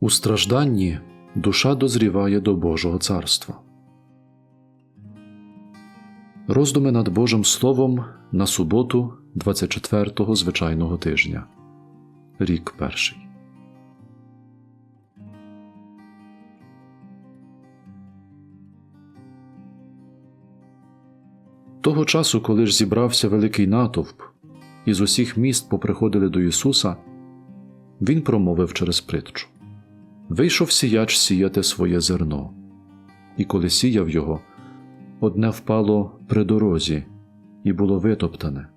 У стражданні душа дозріває до Божого царства. Роздуми над Божим Словом на суботу 24-го звичайного тижня. Рік перший. Того часу, коли ж зібрався великий натовп, і з усіх міст поприходили до Ісуса, Він промовив через притчу Вийшов сіяч сіяти своє зерно, і коли сіяв його, одне впало при дорозі і було витоптане,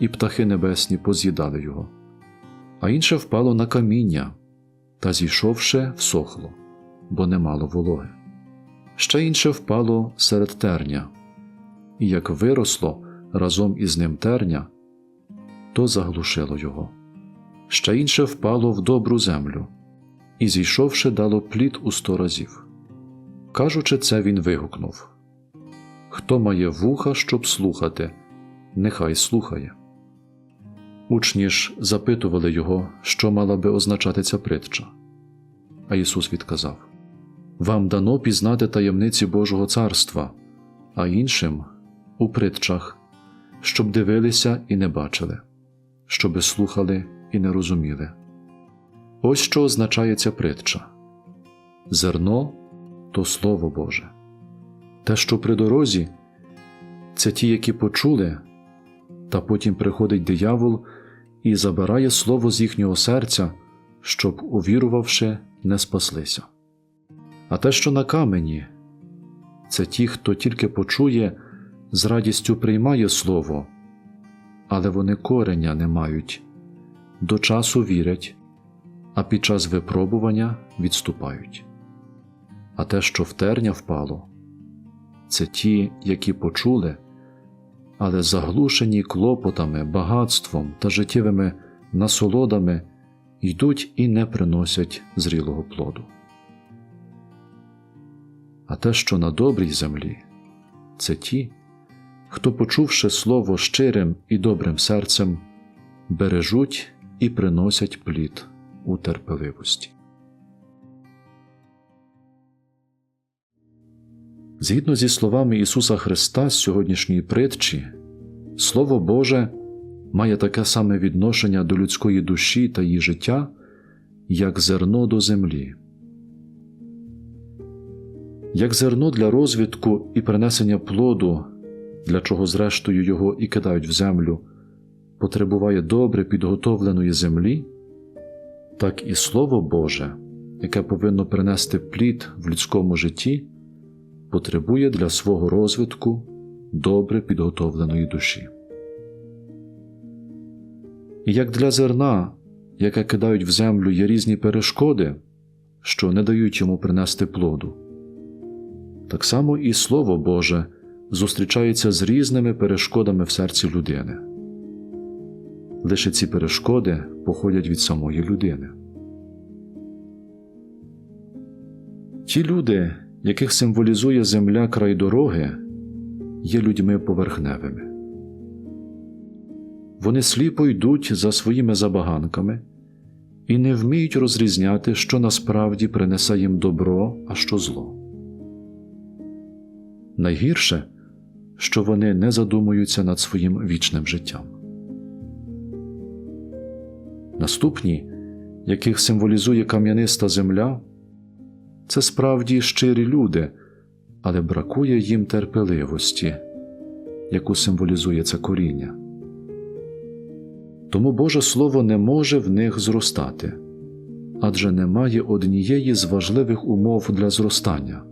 і птахи небесні поз'їдали його, а інше впало на каміння, та зійшовши, всохло, бо не мало вологи. Ще інше впало серед терня, і як виросло разом із ним терня, то заглушило його. Ще інше впало в добру землю, і, зійшовши, дало плід у сто разів. Кажучи це, він вигукнув Хто має вуха, щоб слухати, нехай слухає. Учні ж запитували його, що мала би означати ця притча. А Ісус відказав Вам дано пізнати таємниці Божого царства, а іншим у притчах, щоб дивилися і не бачили, щоби слухали і не розуміли. Ось що означає ця притча зерно то Слово Боже. Те, що при дорозі, це ті, які почули, та потім приходить диявол і забирає слово з їхнього серця, щоб, увірувавши, не спаслися. А те, що на камені, це ті, хто тільки почує, з радістю приймає слово, але вони кореня не мають, до часу вірять, а під час випробування відступають. А те, що в терня впало, це ті, які почули, але заглушені клопотами, багатством та життєвими насолодами йдуть і не приносять зрілого плоду. А те, що на добрій землі, це ті, хто, почувши слово щирим і добрим серцем, бережуть і приносять плід у терпеливості. Згідно зі словами Ісуса Христа з сьогоднішньої притчі, Слово Боже має таке саме відношення до людської душі та її життя, як зерно до землі. Як зерно для розвитку і принесення плоду, для чого, зрештою, його і кидають в землю, потребуває добре підготовленої землі, так і Слово Боже, яке повинно принести плід в людському житті, потребує для свого розвитку добре підготовленої душі. І як для зерна, яке кидають в землю, є різні перешкоди, що не дають йому принести плоду, так само і Слово Боже зустрічається з різними перешкодами в серці людини. Лише ці перешкоди походять від самої людини. Ті люди, яких символізує земля край дороги, є людьми поверхневими. Вони сліпо йдуть за своїми забаганками і не вміють розрізняти, що насправді принесе їм добро, а що зло. Найгірше, що вони не задумуються над своїм вічним життям. Наступні, яких символізує кам'яниста земля, це справді щирі люди, але бракує їм терпеливості, яку символізує це коріння. Тому Боже Слово не може в них зростати, адже немає однієї з важливих умов для зростання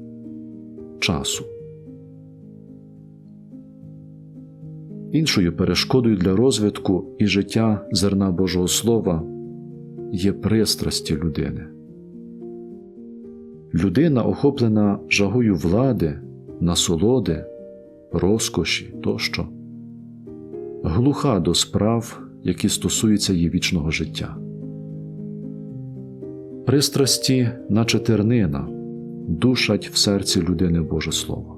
часу. Іншою перешкодою для розвитку і життя зерна Божого Слова є пристрасті людини. Людина, охоплена жагою влади, насолоди, розкоші тощо, глуха до справ, які стосуються її вічного життя. Пристрасті, наче тернина, душать в серці людини Боже Слово.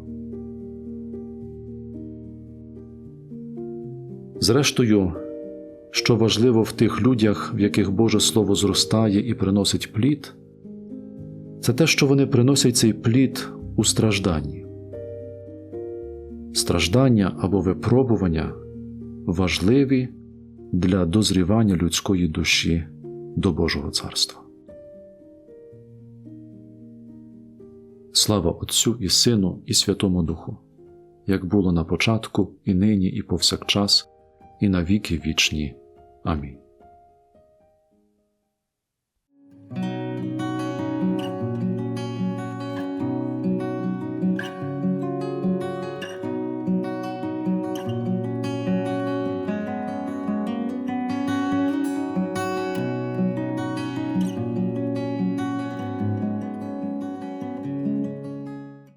Зрештою, що важливо в тих людях, в яких Боже Слово зростає і приносить плід, це те, що вони приносять цей плід у стражданні. Страждання або випробування важливі для дозрівання людської душі до Божого царства. Слава Отцю і Сину, і Святому Духу, як було на початку, і нині, і повсякчас, і на віки вічні. Амінь.